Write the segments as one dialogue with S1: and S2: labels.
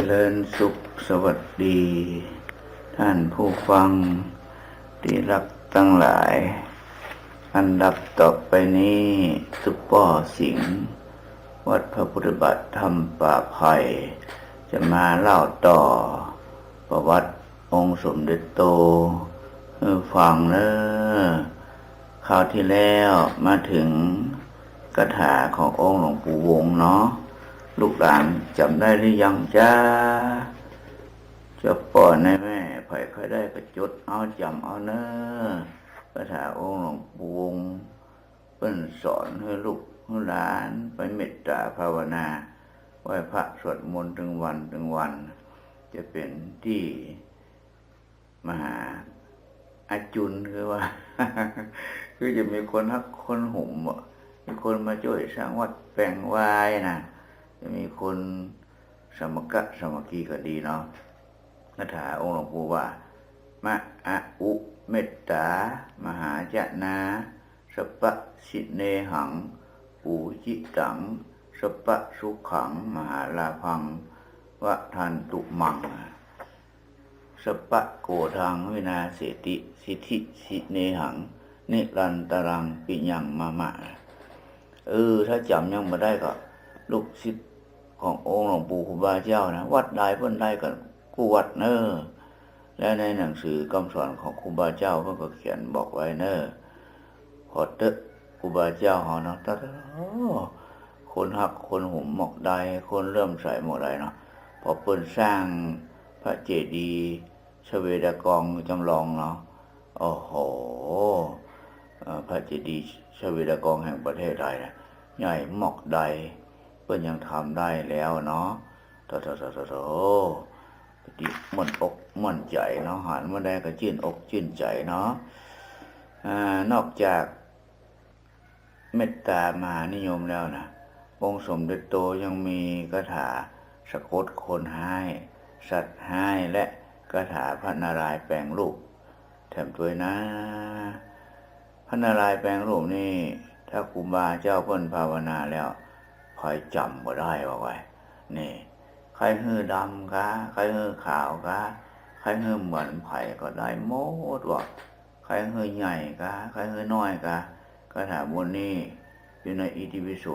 S1: จริญสุขสวัสดี ท่านผู้ฟังที่รักตั้งหลาย อันดับต่อไปนี้สุปอสิงห์วัดพระพุทธบาทธรรมป่าไผ่จะมาเล่าต่อ ประวัติองค์สมเด็จโตฟังเนอคราวที่แล้วมาถึงกระถาขององค์หลวงปู่วงเนาะ ลูกหลานจำได้หรือยังจ้าจะป่อนในแม่ไผ่ค่อยได้กระจดเอาจำเอาเนอะคาถาองค์หลวงปู่วงเปิ้นสอนให้ลูกหลานไปเมตตาภาวนาไหว้พระสวดมนต์ถึงวันถึงวัน จะเป็นที่มหาอาจุนคือว่า คือจะมีคนฮักคนหุ่มมีคนมาช่วยสร้างวัดแปลงวายนะ จะมีคนสมกะสมกีก็ดีเนาะคาถาองค์หลวงปู่ว่ามะอะอุเมตตา มหาจนาสปะสิเนหัง ปูจิตังสปะสุขัง มหาลาพังวะทันตุมัง สปะโกทังวินาเสติ สิทธิสิเนหัง นิรันตรังปิยังมามะ เออ ถ้าจำยังมาได้ก็ ลูกศิษย์ขององค์หลวงปู่ครูบาเจ้านะวัดใดเพิ่อนได้ก็กูวัดเนอและในหนังสือคำสอนของครูบาเจ้าเพิ่นก็เขียนบอกไว้เนอพอเตะครูบาเจ้าเฮาเนะตะโอ้คนหักคนหุ่มหมอกใดคนเริ่มใส่หมอกใดเนาะพอเปิ้นสร้างพระเจดีย์ชเวดากองจำลองเนาะโอ้โหพระเจดีย์ชเวดากองแห่งประเทศไทยนะใหญ่หมอกใดเพื่อนยังทำได้แล้วเนาะโถโถโถโถติมันอกมันใจเนาะหันมาได้ก็ชื่นอกชื่นใจเนาะนอกจากเมตตามหานิยมแล้วนะองค์สมเด็จโตยังมีคาถาสะกดคนให้สัตว์ให้และคาถาพระนารายณ์แปลงรูปแถมด้วยนะ พระนารายณ์แปลงรูปนี่ถ้าครูบาเจ้าเพิ่นภาวนาแล้ว คอยจำบ่ได้ว่าไว้นี่ใครหื้อดำกะใครหื้อขาวกะใครหื้อเหมือนไผ่ก็ได้หมดว่าใครหื้อใหญ่กะใครหื้อน้อยกะก็ถามบนนี้อยู่ในอิติปิโส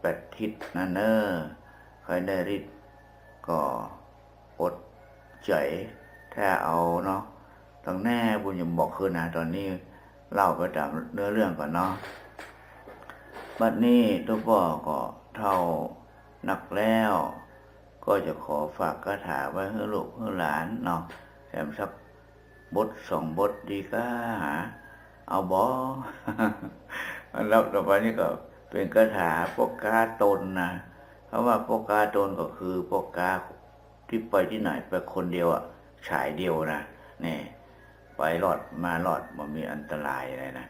S1: แปดทิศนั่นเนอใครได้ฤทธิ์ก็อดใจถ้าเอาเนาะตั้งแน่บุญยมบอกคืนนะตอนนี้เล่าไปตามเนื้อเรื่องก่อนเนาะบัดนี้ตัวพ่อก็ เท่านักแล้ว ก็จะขอฝากคาถาไว้ให้ลูกให้หลานเนาะแถมสักบทสองบทดีก็หาเอาบอแล้วต่อไปนี้ก็เป็นคาถาพวกกาตนนะเพราะว่าพวกกาตนก็คือพวกกาที่ไปที่ไหนไปคนเดียวอะฉายเดียวนะนี่ไปรอดมาหลอดมันมีอันตรายอะไรนะ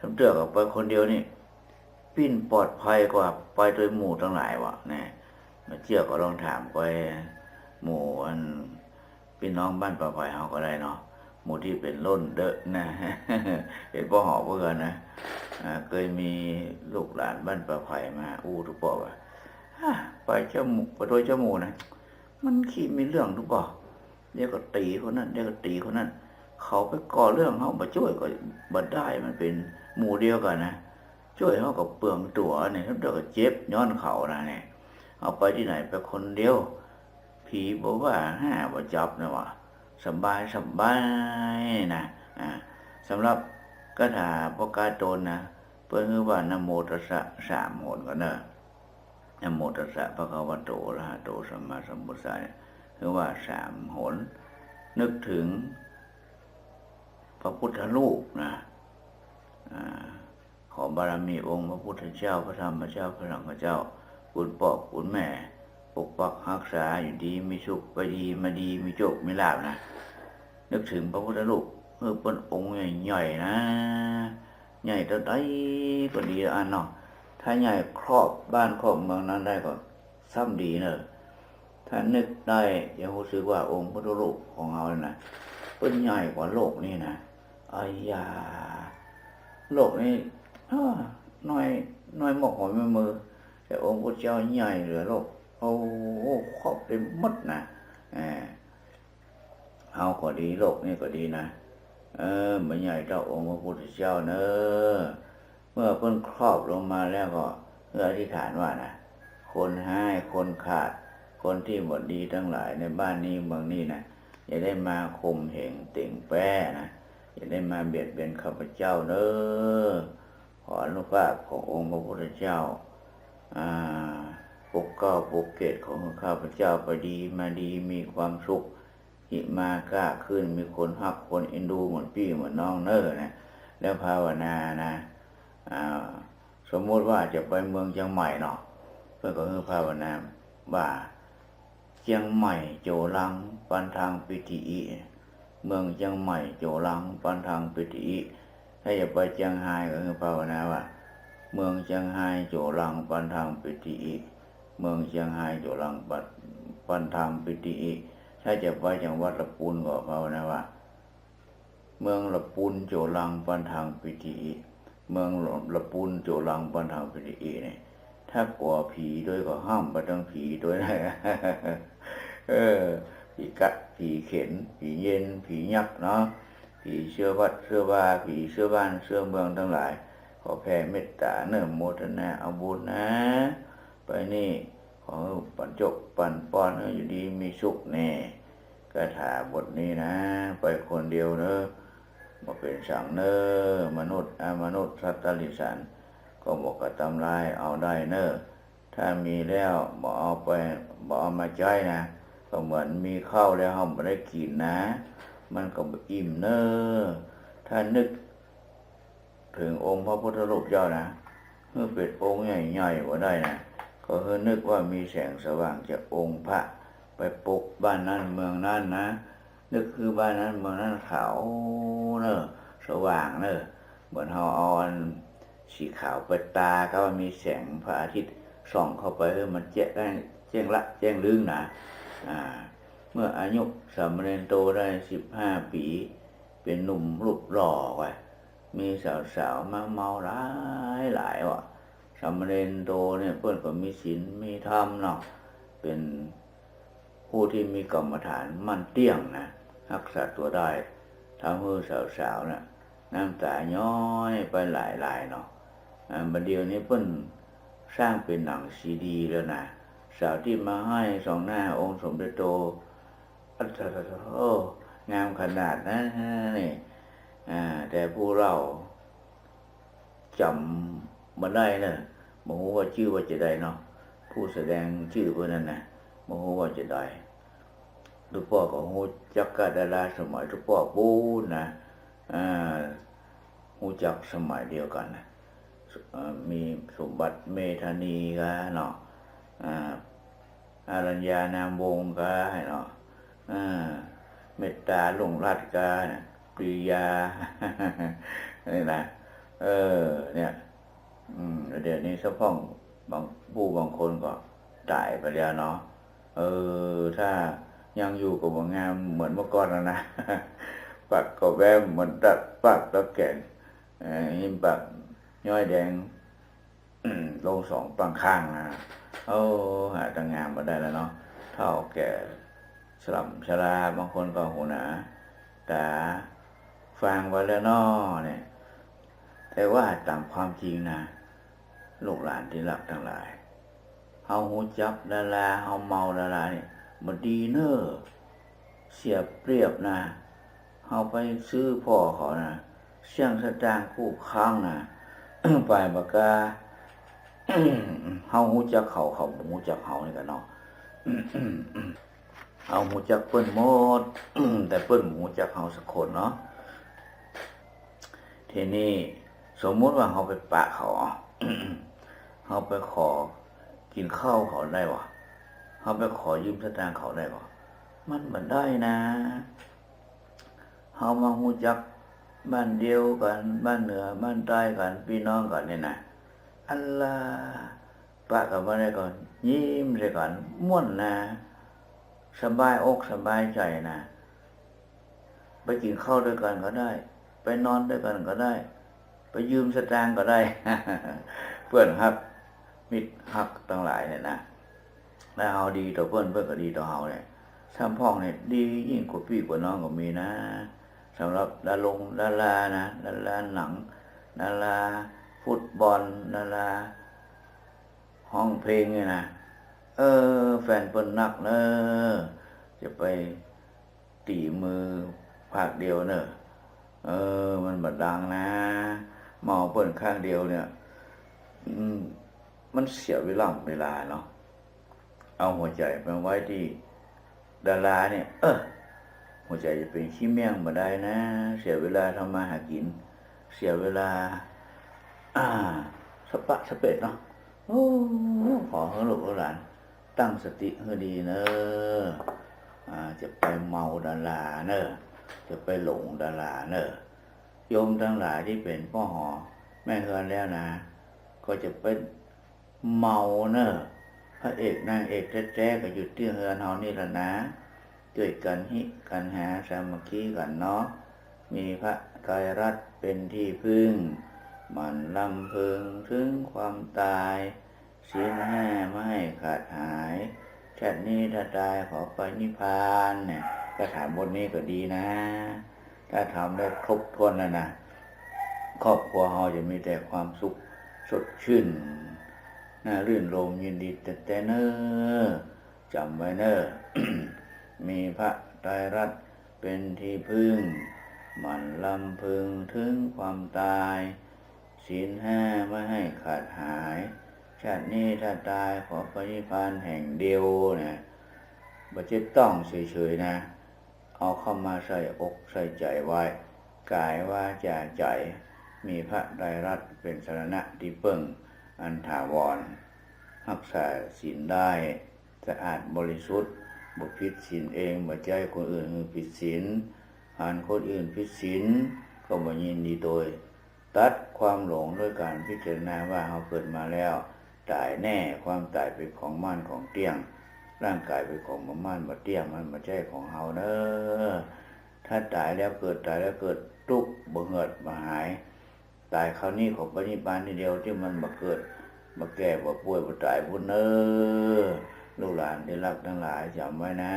S1: สมเตือกับไปคนเดียวนี่ ปิ้นปลอดภัยกว่าไปโดยหมู่ทั้งหลายวะเนี่ยมาเชื่อก็ลองถามไปหมู่อันพี่น้องบ้านป่าไผ่เฮาก็ได้เนาะหมู่ที่เป็นล้นเดอะนะเป็นพ่อหอเพื่อนนะเคยมีลูกหลานบ้านป่าไผ่มา อู้ทุกปอว่าฮะไปเจ้าหมู่ไปโดยเจ้าหมู่นะมันขี้มีเรื่องทุกปอเดี๋ยวก็ตีคนนั้นเดี๋ยวก็ตีคนนั้นเขาไปก่อเรื่องเขามาช่วยก็บัดได้มันเป็นหมู่เดียวกันนะ ช่วยเขากับเปลืองตัวเนี่ยเขาเดือดเจ็บย้อนเขานะเนี่ยเอาไปที่ไหนไปคนเดียว ผีบอกว่าห้าว่จับนะวะสบายสบายนะอ่าสำหรับคาถาพกาตนนะเพื่อคือว่านโมตัสสะสามโหนก็เนอะนโมตัสสะพระคะวะโตอะระหะโตสัมมาสัมพุทธัสสะเนี่ยคือว่าสามโหนนึกถึงพระพุทธรูปนะอ่า ขอบารมีองค์พระพุทธเจ้าพระธรรมเจ้าพระสังฆเจ้าคุณปอกคุณแม่ ปกปักรักษาอยู่ดีมีสุขไปดีมาดีมีโชคมีลาบนะนึกถึงพระพุทธรูปเมื่อเป็นองค์ใหญ่ๆนะ ใหญ่เท่าใดก็ดีอันเนาะถ้าใหญ่ครอบบ้านครอบเมืองนั้นได้ก็ซ้ำดีเนอะถ้านึกได้ย่ารู้สึกว่าองค์พระพุทธรูปของเราเนี่ยนะเป็นใหญ่กว่าโลกนี่นะอายาโลกนี้ น้อยน้อยหมอกหอยมือมือแต่องค์พระเจ้าใหญ่เหลือโลกโอ้โหครอบเต็มหมดนะเออเฮาก็ดีโลกนี่ก็ดีนะเออมันใหญ่เจ้าองค์พระพุทธเจ้าเนอะเมื่อเพิ่นครอบลงมาแล้วก็เพื่ออธิษฐานว่านะคนให้คนขาด คนที่หมดดีทั้งหลายในบ้านนี้เมืองนี้นะอย่าได้มาข่มเหงติ่งแป้นะอย่าได้มาเบียดเบียนข้าพเจ้าเนอะ ขออนุภาพขององค์พระพุทธเจ้าปกเก้าปกเกตของข้าพเจ้าไปดีมาดีมีความสุขหิมากล้าขึ้นมีคนฮักคนเอ็นดูเหมือนพี่เหมือนน้องเนอนะ แล้วภาวนานะสมมติว่าจะไปเมืองเชียงใหม่เนาะเพื่อนก็คือภาวนาว่าเชียงใหม่โจลังปันทางปิติเมืองเชียงใหม่โจลังปันทางปิติ ถ้าจะไปเชียงรายก็คือภาวนาว่า เมืองเชียงรายโจลังปันทางปิติอิเมืองเชียงรายโจลังปันปันทางปิติอิถ้าจะไปจังหวัดละปูนก็ภาวนาว่า เมืองละปูนโจลังปันทางปิติอิเมืองละปูนโจลังปันทางปิติอิเนี่ยถ้ากลัวผีด้วยก็ห้ามไปตั้งผีด้วยนะเออผีกัดผีเข็นผีเย็นผียักษ์เนาะ ผีเชื่อวัดเชื่อว่าผีเชื่อบ้านเชื่อเมืองทั้งหลาย ขอแผ่เมตตาเนิ่มโมทนาเอาบุญนะ ไปนี่ขอปันจกปันป้อนให้อยู่ดีมีสุขแน่กระถาบทนี้นะ ไปคนเดียวเนอะมาเป็นสังเนอมนุษย์อามนุษย์สัตว์ตลิสัน ก็บอกกับตำลายเอาได้เนอะถ้ามีแล้วบอกเอาไปบอกเอามาใจนะก็เหมือนมีข้าวแล้วเราไม่ได้กินนะ มันก็อิ่มเนอะถ้านึก ถึงองค์พระพุทธรูปเจ้านะเมื่อเป็นองค์ใหญ่ๆว่าได้นะก็คือนึกว่ามีแสงสว่างจากองค์พระ ไปปกบ้านนั้นเมืองนั้นนะนึกคือบ้านนั้นเมืองนั้นขาวเนอะสว่างเนอะเหมือนเราเอาอันสีขาวไปตาก็มีแสงพระอาทิตย์ส่องเข้าไปเออมันแจ้งได้แจ้งละแจ้งลึงนะอ่า เมื่ออายุสามเณรโตได้สิบห้าปี เป็นหนุ่มรูปหล่อไว้มีสาวๆมาเมาหลายหลายว่ะสามเณรโตเนี่ยเพื่อนก็มีศีลมีธรรมเนาะเป็นผู้ที่มีกรรมฐานมั่นเตี้ยงนะรักษาตัวได้ทำให้สาวๆนะ่ะน้ำตาย้อยไปหลายๆเนาะอ่าบัดเดียวนี้เพิ่นสร้างเป็นหนังซีดีแล้วนะสาวที่มาให้สองหน้าองค์สมเด็จโต อัตตโอ้งามขนาดนั้นนี่อ่าแต่ผู้เราจำมาได้นะโมโหว่าชื่อว่าจะได้เนาะผู้แสดงชื่อพื่อนนั่นนะโมโหว่าจะได้ทุกพ่อก็หูจักกะดาราสมัยทุกพ่อปูนะอ่าหูจักสมัยเดียวกันนะมีสมบัติเมธานีกะเนาะอ่าอรัญญานามวงศ์กะเนาะ เมตตาลงรัดกะปริยานี่นะเออ เนี่ย อืมเดี๋ยวนี้สะพ้องบางผู้บางคนก็ตายไปแล้วเนาะเออ ถ้ายังอยู่กับบางงามเหมือนเมื่อก่อนแล้วนะปากก็แวมเหมือนตัดปากตะแก่นเออหิมปากย้อยแดงลงสองปังข้างนะโอ้หาตังงามมาได้แล้วเนาะเท่าแก่ สลับชราบางคนก็หูหนาตาฟังไว้แล้วนาะเนี่ย แต่ว่าตามความจริงนะลูกหลานที่รักทั้งหลายเฮาหูจับดาราเฮาเมาดาราเนี่ยมันดีเนอ้อเสียเปรียบนะเฮาไปซื้อพ่อเขานะเสี่ยงสตางค์คู่ค้างนะไปบากาเฮาหูจักเขาเขาหูจักเฮานี่กันเนาะ เฮาหูจักเปิ้นหมดแต่เปิ้นบ่หูจักเฮาสักคนเนาะทีนี้สมมุติว่าเขาไปปะเขาเขาไปขอกินข้าวเขาได้วะเขาไปขอยืมสตางค์เขาได้วะมันมันได้นะเขามาหูจักบ้านเดียวกัน บ้านเหนือ บ้านใต้กันพี่น้องกันเนี่ยนะอัลลาปะกับมาได้ก่อน ยิ้มใส่ก่อนม่วนนะ สบายอกสบายใจนะไปกินข้าวด้วยกันก็ได้ ไปนอนด้วยกันก็ได้ ไปยืมสตางค์ก็ได้ เพื่อนฮักมิตรฮักทั้งหลายเนี่ยนะแล้วเฮาดีต่อเพื่อนเพื่อนก็ดีต่อเฮาเนี่ยซ้ำพ่องเนี่ยดียิ่งกว่าพี่กว่าน้องก็มีนะสำหรับดารงดารานะดาราหนังดาราฟุตบอลดาราห้องเพลงเนี่ยนะ เออ แฟนเปิ้นนักเนอะจะไปตีมือภาคเดียวเนอะเออ มันบัดดังนะเมาเปิ้นข้างเดียวเนี่ยอืมมันเสียเวลาเวลาเนาะเอาหัวใจไปไว้ที่ดาราเนี่ย เออหัวใจจะเป็นขี้เมี่ยงมาได้นะ เสียเวลาทำมาหากิน เสียเวลา อ่าสปะสเปดเนาะโอ้ขอให้ลูกหลาน ตั้งสติให้ดีเนอะจะไปเมาดาราเนอะจะไปหลงดาราเนอะโยมทั้งหลายที่เป็นพ่อหอแม่เฮือนแล้วนะ ก็จะเป็นเมาเนอะพระเอกนางเอกแท้ๆก็อยู่ที่เฮือนเฮานี่ละนะด้วยกันหิกันหาสามัคคีกันเนาะมีพระกายรัตน์เป็นที่พึ่ง มันลำพึงถึงความตาย ศีลห้าไม่ให้ขาดหายชาตินี้ถ้าตายขอไปนิพพานเนี่ยก็ถามบทนี้ก็ดีนะ ถ้าทำได้ครบถ้วนแล้วนะครอบครัวเราจะมีแต่ความสุขสดชื่นน่ารื่นรมยินดีแต่แต่เนอจำไว้เนอมีพระไตรรัตน์เป็นที่พึ่ง มันลำพึงถึงความตายศีลห้าไม่ให้ขาดหาย ชาตินี้ถ้าตายขอปฏิพานแห่งเดียวนะบัจจิตต้องเฉยๆนะ เอาเข้ามาใส่อกใส่ใจไว้ กายว่าจาใจมีพระไตรรัตน์เป็นสรณะที่เพิ่งอันถาวรรักษาศีลได้สะอาดบริสุทธิ์บุผิดศีลเองบ่ใจคนอื่นผิดศีลผ่านคนอื่นผิดศีลก็บ่ยินดีโดย ตัดความหลงด้วยการพิจารณาว่าเราเกิดมาแล้ว ตายแน่ความตายเป็นของม่านของเตี้ยง ร่างกายเป็นของบ่ม่านบ่เตี้ยงมันบ่ใช่ของเฮาเด้อถ้าตายแล้วเกิดตายแล้วเกิดทุกข์บ่เหิดบ่หาย ตายคราวนี้ของปณิบานทีเดียวที่มันมาเกิดมาแก่มาป่วยมาตายพุ่นเนอลูกหลานที่รักทั้งหลายจำไว้นะ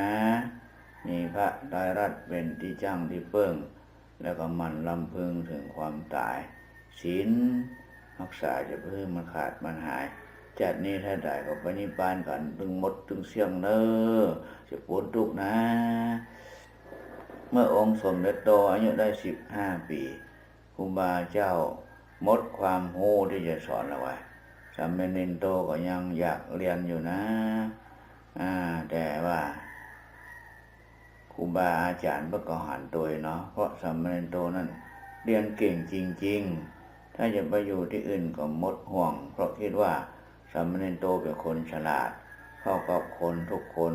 S1: มีพระไตรรัตเป็นที่จ้างที่เปิ้งแล้วก็มันลำพึงถึงความตายศีลรักษาจะเพิ่มมันขาดมันหาย จัดนี้ถ้าได้ก็ปณิบานกันตึงหมดตึงเสียงเนอจะปวดทุกข์นะ เมื่อองค์สมเด็จโตอายุได้สิบห้าปีครูบาเจ้าหมดความโูที่จะสอนเราไว้สามเณรโตก็ยังอยากเรียนอยู่นะอ่าแต่ว่าครูบาอาจารย์เพื่อก็หันตัวเนาะเพราะสามเณรโตนั้นเรียนเก่งจริง ๆ ถ้าจะไปอยู่ที่อื่นก็หมดห่วง เพราะคิดว่า สามเณรโตเป็นคนฉลาด เข้ากับคนทุกคน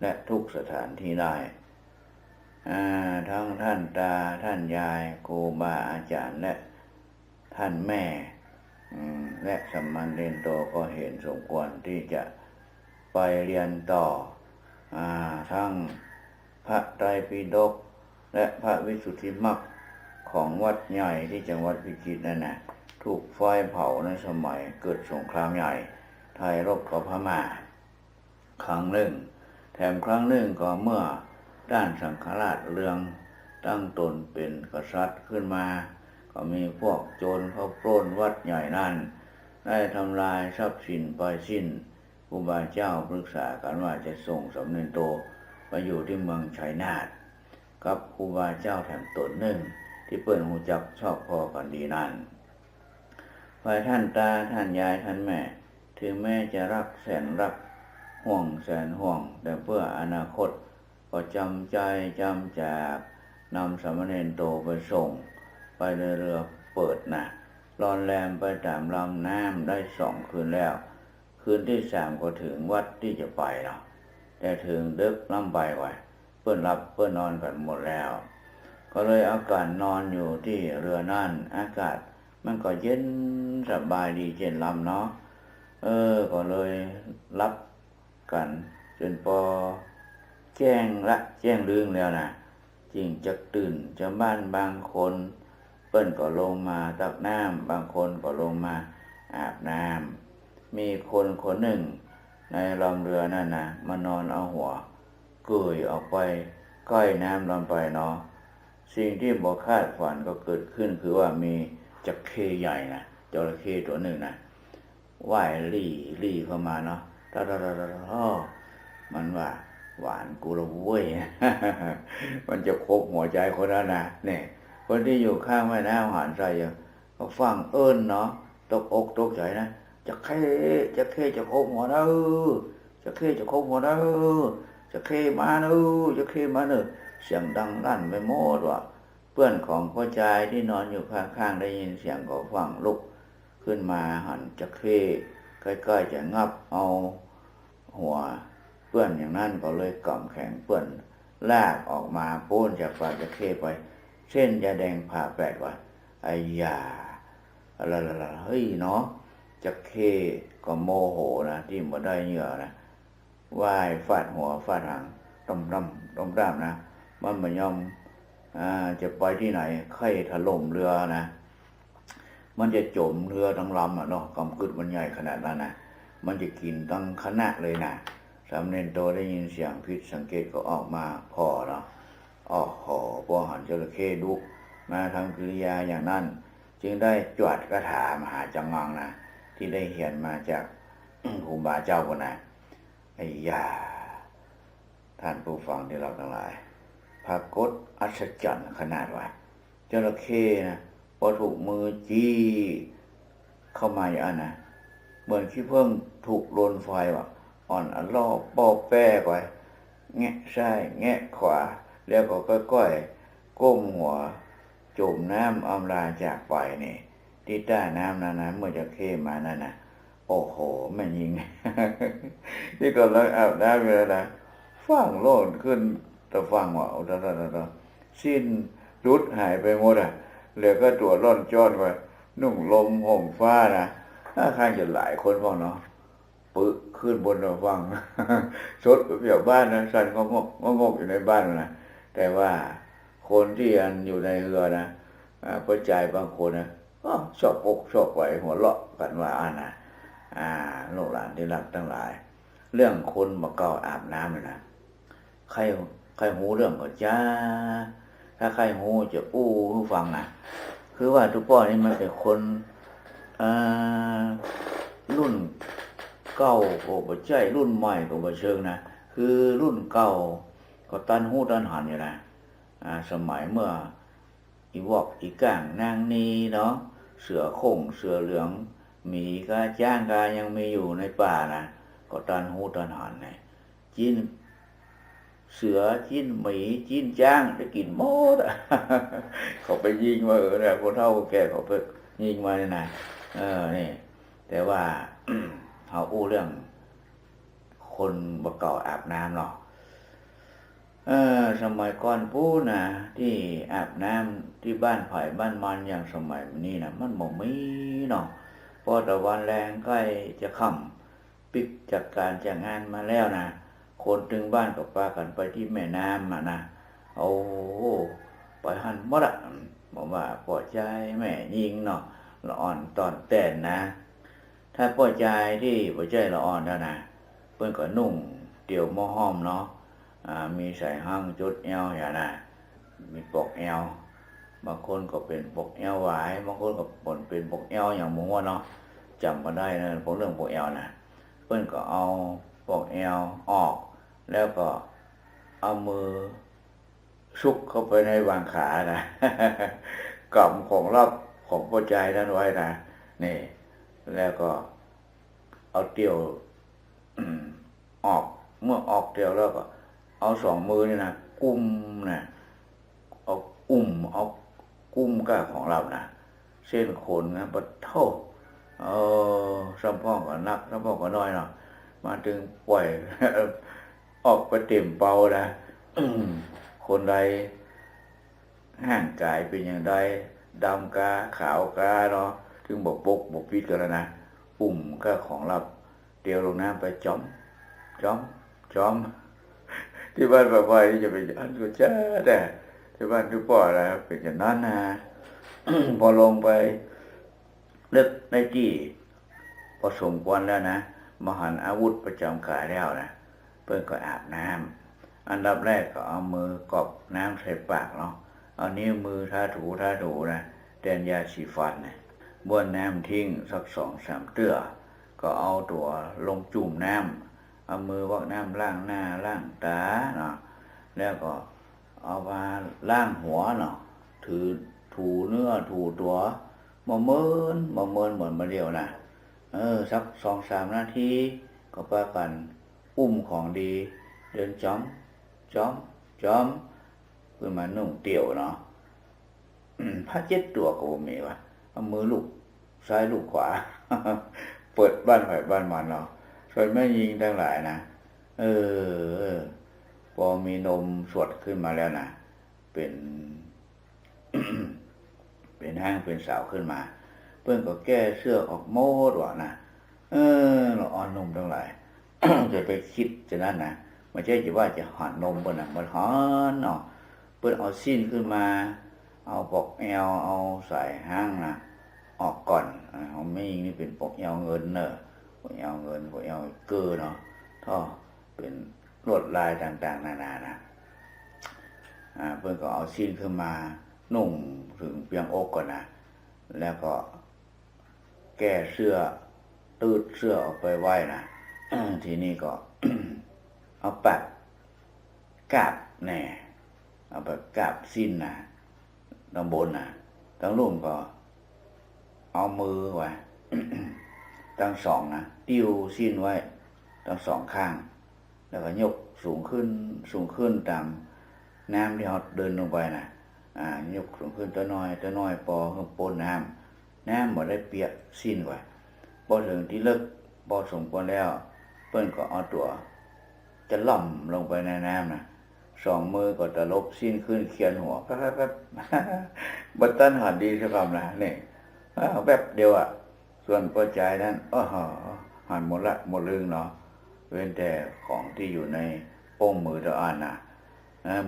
S1: และทุกสถานที่ได้ทั้งท่านตาท่านยายครูบาอาจารย์และท่านแม่และสมมันเรียนโตก็เห็นสมควรที่จะไปเรียนต่ออทั้งพระไตรปิฎกและพระวิสุทธิมรรคของวัดใหญ่ที่จังหวัดพิจิตรนั่นนะ ถูกไฟเผาในสมัยเกิดสงครามใหญ่ ไทยรบกับพม่า ครั้งหนึ่ง แถมครั้งหนึ่งก็เมื่อด้านสังฆราชเรืองตั้งตนเป็นกษัตริย์ขึ้นมา ก็มีพวกโจรเขาปล้นวัดใหญ่นั่น ได้ทำลายทรัพย์สินไปสิ้นครูบาเจ้าปรึกษากันว่าจะส่งสำเนินโตไปอยู่ที่เมืองชัยนาทกับครูบาเจ้าแถมตนหนึ่งที่เปิ่นหูจักชอบพอกันดีนั่น ฝ่ายท่านตาท่านยายท่านแม่ ถึงแม่จะรักแสนรักห่วงแสนห่วง แต่เพื่ออนาคตก็จำใจจำจากนำสามเณรโตไปส่ง ไปในเรือเปิดนะรอนแรมไปตามลำน้ำได้สองคืนแล้ว คืนที่สามก็ถึงวัดที่จะไปเนาะแต่ถึงดึกลำไปไว้เพื่อนรับเพื่อนนอนกันหมดแล้ว ก็เลยอาการนอนอยู่ที่เรือนั่นอากาศ มันก็เย็นสบายดีเจนลำเนาะ เออ ก็เลยรับกัน จนพอแจ้งละ แจ้งเรื่องแล้วนะจริงจะตื่นจะบ้านบางคน เปิ้นก็ลงมาตักน้ำบางคนก็ลงมาอาบน้ำมีคนคนหนึ่ง ในลำเรือนั่นนะมานอนเอาหัวเกยออกไปใกล้น้ำลงไปเนาะสิ่งที่บ่คาดฝันก็เกิดขึ้นคือว่ามี จักรเข้ใหญ่นะจระเข้ตัวหนึ่งนะว่ายลี่ลี่เข้ามาเนาะตาตาตาตาตามันว่า หวานกูละเว้ยมันจะครบหัวใจคนนั้นนะเนี่ย คนที่อยู่ข้างแม่น้ำหานใจเขาฟังเอิญเนาะตกอกตกใจนะจะเข้จะเข้จะครบหัวนะเออจะเข้จะครบหัวนะเออจะเข้มาเนอะจะเข้มาเนอะเสียงดังลั่นไปหมดว่ะ เพื่อนของพ่อชายที่นอนอยู่ข้างๆได้ยินเสียงก็ฟังลุกขึ้นมาหันจะเข้ใกล้ๆจะงับเอาหัวเพื่อนอย่างนั้นก็เลยกล่อมแข็งเพื่อนลากออกมาโป้นจากปากจะเข้ไป เส้นยาแดงผ่าแปดว่าไอ้ยาอะไรล่ะเฮ้ยเนาะจะเข้ก็โมโหนะที่มาได้เหงื่อนะว่ายฟาดหัวฟาดหางต้มรำต้มร่ำนะ มันไม่ยอม จะไปที่ไหนไข่ถล่มเรือนะ มันจะจมเรือทั้งลำอะเนาะกำกึดมันใหญ่ขนาดนั้นนะมันจะกินทั้งคณะเลยนะสามเณรโตได้ยินเสียงพิษสังเกตก็ออกมาพอเนาะอ๋อหอพอหันจระเข้ดุมาทำกิริยาอย่างนั้น จึงได้จวดกระถามหาจังงังนะที่ได้เขียนมาจากครูบาเจ้าคนนะไอ้ยาท่านผู้ฟังที่เราทั้งหลาย พากฏอัศจรรย์ขนาดว่าจระเข้นะพอถูกมือจี้เข้ามาอย่างนั้นนะเหมือนขี้เพิ่งถูกโดนไฟว่ะอ่อนอันล่อปอแป้ไปแงะซ้ายแงะขวา แล้วก็ก้อยๆก้มหัวจมน้ำอำลาจากไปนี่ที่ใต้น้ำนั้นนะเมื่อจะเข้มานั่นนะโอ้โหแม่นยิง ที่กำลังอาบน้ำอยู่นะฟังโลดขึ้น ต่ฟังว่าเอาตะตะตะสิ้นรุดหายไปหมดอะเหลือก็ตัวร่อนจอดไปนุ่งลมห่มฟ้านะถ้าข้างจะหลายคนพ่อเนาะปึกขึ้นบนเราฟังชดเปี่ยวบ้านนะสันก็งกงงกอยู่ในบ้านนะแต่ว่าคนที่อันอยู่ในเรือนะอ่าประจายบางคนนะก็ชอบอกชอบไหวหัวเราะกันว่าอ่านะอ่าลูกหลานที่รักทั้งหลาย เรื่องคนมาเก่าอาบน้ำเลยนะใคร ใครหูเรื่องก็จ้า ถ้าใครหูจะอู้ให้ฟังนะคือว่าทุกป้อนี่มันเป็นคนรุ่นเก่าก็บ่ใช่รุ่นใหม่ก็บ่เชิงนะคือรุ่นเก่าก็ตันหูตันหันอยู่นะสมัยเมื่ออีวอกอีก่างนางนีเนาะเสือโคงเสือเหลืองหมีกาจ้างกายังมีอยู่ในป่านะก็ตันหูตันหันนะจิน เสือจินหมีจินจ้างได้กินหมดอะเขาไปยิงมาเออเนี่ยคนเฒ่าแก่เขาไปยิงมาเนี่ยนะเออนี่แต่ว่าเขาอู้เรื่อง คนบ่เก่าอาบน้ำเนาะเออสมัยก่อนปู้นะที่อาบน้ำที่บ้านไผ่บ้านมันอย่างสมัยนี้นะมันบ่มีเนาะพอตะวันแรงใกล้จะค่ำปิกจากการจากงานมาแล้วนะ คนถึงบ้านก็พากันไปที่แม่น้ำมานะโอ้ไปหันมดอะบอกว่าปอใจแม่ยิงเนาะละอ่อนตอนแต่นนะ ถ้าปอใจที่ปอใจละอ่อนแล้วนะเพิ่นก็นุ่งเตี่ยวม้อห้อมเนาะมีใส่ห้างจุดเอวอย่างน่ะมีปกเอวบางคนก็เป็นปกเอวหวายบางคนก็ปนเป็นปกเอวอย่างหมูว่าเนาะจำมาได้นะพวกเรื่องปกเอวนะเพื่อนก็เอาปกเอวออก แล้วก็เอามือซุกเข้าไปในวางขานะกล่อมของรับของพ่อใจนั้นไว้นะนี่ แล้วก็เอาเตียวออกเมื่อออกเตียวแล้วก็ เอาสองมือนี่นะกุมนะเอาอุ้มเอากุ้มก้าของเรานะเส้นขนนะปะเท่าเออสัมพ่องก็นักสัมพ่องก็น้อยเนาะมาถึงปล่อย ออกไปเต็มเป่านะอืมคนใดห่างกายเป็นอย่างใดดำกาขาวกาเนาะถึงบอกปกบอกพิษกันแล้วนะอุ้มก้าของเราเดียวลงน้ำไปจอมจอมจอม ที่บ้านป้าไปจะเป็นอันกุจ้าแต่ที่บ้านทุกป่ออะไรเป็นอย่างนั้นนะพอลงไปเลิกในที่พอสมควรแล้วนะมหันอาวุธประจำกายแล้วนะ เพื่อนก็อาบน้อันดับแรกก็เอามือกอบน้ำใส่ปากเนาะเอานิ้วมือทาถูทาถูนะแทนยาสีฟันนะบ้วนน้ำทิ้งสักสองสามเตื้อก็เอาตัวลงจุ่มน้ำเอามือวักน้ำล้างหน้าล้างตาเนาะแล้วก็เอามาล้างหัวเนาะถือถูเนื้อถูตัวมาเมินมาเมินเหมือนมาเดียวนะเออสักสองสามนาทีก็ไปกัน อุ้มของดี เดินจ้อมจ้อมจ้อมขึ้นมานุ่งเตี่ยวเนาะอืมผ้าเจ็ดตัวก็บ่มีวะเอามือลูกซ้ายลูกขวา เปิดบ้านไผ่บ้านมันเนาะส่วนแม่ยิงทั้งหลายนะเออพอมีนมสวดขึ้นมาแล้วนะเป็น เป็นห้างเป็นสาวขึ้นมา เพื่อนก็แก้เสื้อออกโมดวะนะเออเราอ่อนนมทั้งหลาย จะไปคิดจะนั้นนะไม่ใช่จะว่าจะหันนมเปิ้นนะมันหันเนาะเปิ้นเอาสิ้นขึ้นมา เอาปอกแอวเอาใส่ห้างนะออกก่อนอ่าไม่ยิงนี่เป็นปอกแอวเงินเนอะปอกแอวเงินปอกแอวเกือเนาะท่อเป็นลวดลายต่าง ๆ นานานะอ่าเพื่อนก็เอาสิ้นขึ้นมานุ่งถึงเพียงอกก่อนนะแล้วก็แก้เสื้อตืดเสื้อออกไปไว้นะ ทีนี้ก็ เอาปัดกาบแน่เอาไปกาบสิ้นนะตางบนนะตั้งลุ่มก็ เอามือไว้ตั้งสองนะติวสิ้นไว้ตั้งสองข้าง แล้วก็ยกสูงขึ้นสูงขึ้นตามน้ำที่เราเดินลงไปนะอ่ายกสูงขึ้นตัวน้อยตัวน้อยปอขึ้นปนน้ำน้ำบ่ได้เปียกสิ้นไว้พอถึงที่เลิกพอสมควรแล้ว เปิ้นก็เอาตัว จะล่อมลงไปในน้ำนะสองมือก็ตะลบสิ้นขึ้นเคียนหัวแป๊บแป๊บแป๊บบัตตันหันดีสักคำนะนี่เอาแบบเดียวอะ ส่วนปัจจัยนั้นอ้อหันหมดละหมดเรื่องเนาะเว้นแต่ของที่อยู่ในโป้งมือตัวอ่านนะ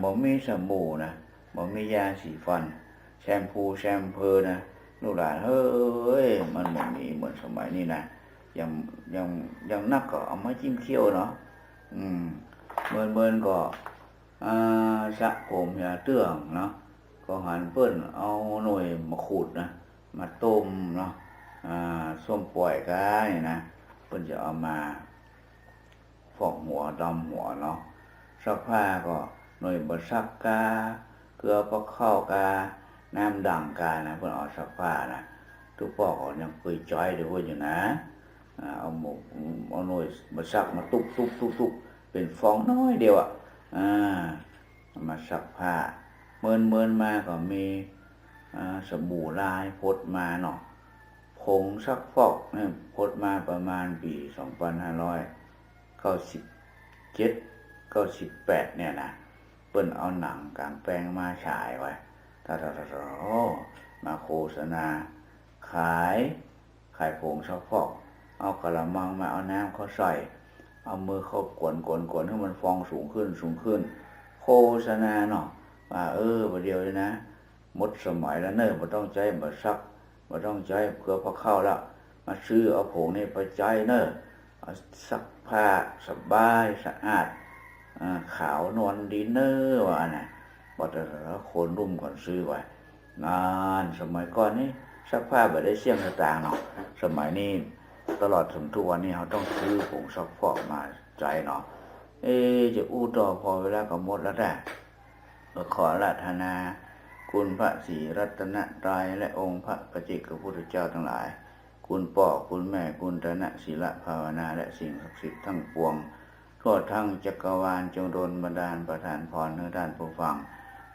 S1: บ่มีสบู่นะบ่มียาสีฟัน แชมพูแชมเพอนะลูกหลานเฮ้ย มันบ่มีเหมือนสมัยนี้นะ ยังยังยังนักก็เอามาจิ้มเคี้ยวเนาะอืมเมินเมินก็อ่าสะผมยาเตื้องเนาะก็หันเปิ้นเอาหน่วยมาขูดนะมาต้มเนาะอ่าส้มปล่อยกายนะเปิ้นจะเอามาฟอกหัวดำหัวเนาะซักผ้าก็หน่วยบดซักกาเกลือปลาข้าวกาน้ำด่างกานะเพื่อนเอาซักผ้านะทุกปอกก็ยังเคยจ้อยดี๋ยอยู่นะ เอาหมกเอาหน่วยมาซักมาตุบตุบตุบตุบเป็นฟองน้อยเดียวอะมาซักผ้าเมินเมินมาก็มีสบู่ลายพดมาเนาะผงซักฟอกเนี่ยพดมาประมาณปีสองพันห้าร้อยเก้าสิบเจ็ดเก้าสิบแปดเนี่ยนะเปิ้นเอาหนังกางแปลงมาฉายไว้ตาตาตาตาโอ้มาโฆษณา ขาย ขายผงซักฟอก เอากระมังมาเอาน้ำเขาใส่ เอามือเขากวนกวนกวนให้มันฟองสูงขึ้นสูงขึ้น โฆษณาเนาะว่าเออประเดียวเลยนะมดสมัยแล้วเนอะบ่ต้องใจบ่ซักบ่ต้องใจเพื่อพอเข้าล้วมาซื้อเอาผงนี่ไปใจเนอะเอาซักผ้าสบายสะอาดอ่าขาวนวลดีเนอร์ว่านะบอกแต่ละคนรุ่มก่อนซื้อไว้นานสมัยก่อนนี่ซักผ้าแบบได้เสี่ยงสตางเนาะสมัยนี้ ตลอดถึงทุกวันนี้เขาต้องซื้อผงซักฟอกมาใจเนาะเอ๊จะอู้ต่อพอเวลาก็หมดแล้วแต่ขอรัตนาคุณพระศรีรัตนตรัยและองค์พระประเจกพระพุทธเจ้าทั้งหลาย คุณพ่อคุณแม่คุณตนะศีลภาวนาและสิ่งศักดิ์สิทธิ์ทั้งปวงทั่วทั้งจักรวาลจงโดนบันดาลประทานพรให้อด้านผู้ฟัง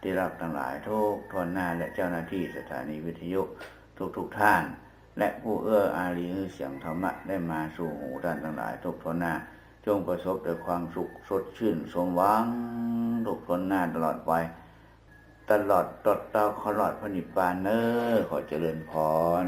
S1: ที่รับทั้งหลายทุกทวนหน้าและเจ้าหน้าที่สถานีวิทยุทุกทุกท่าน และผู้เอื้ออารีเสียงธรรมะได้มาสู่หูท่านทั้งหลายทุกทนหน้า จงประสบแต่ความสุขสดชื่นสมหวังทุกทนหน้าตลอดไป ตลอดตลอดตลอดพระนิพพานเนอขอเจริญพร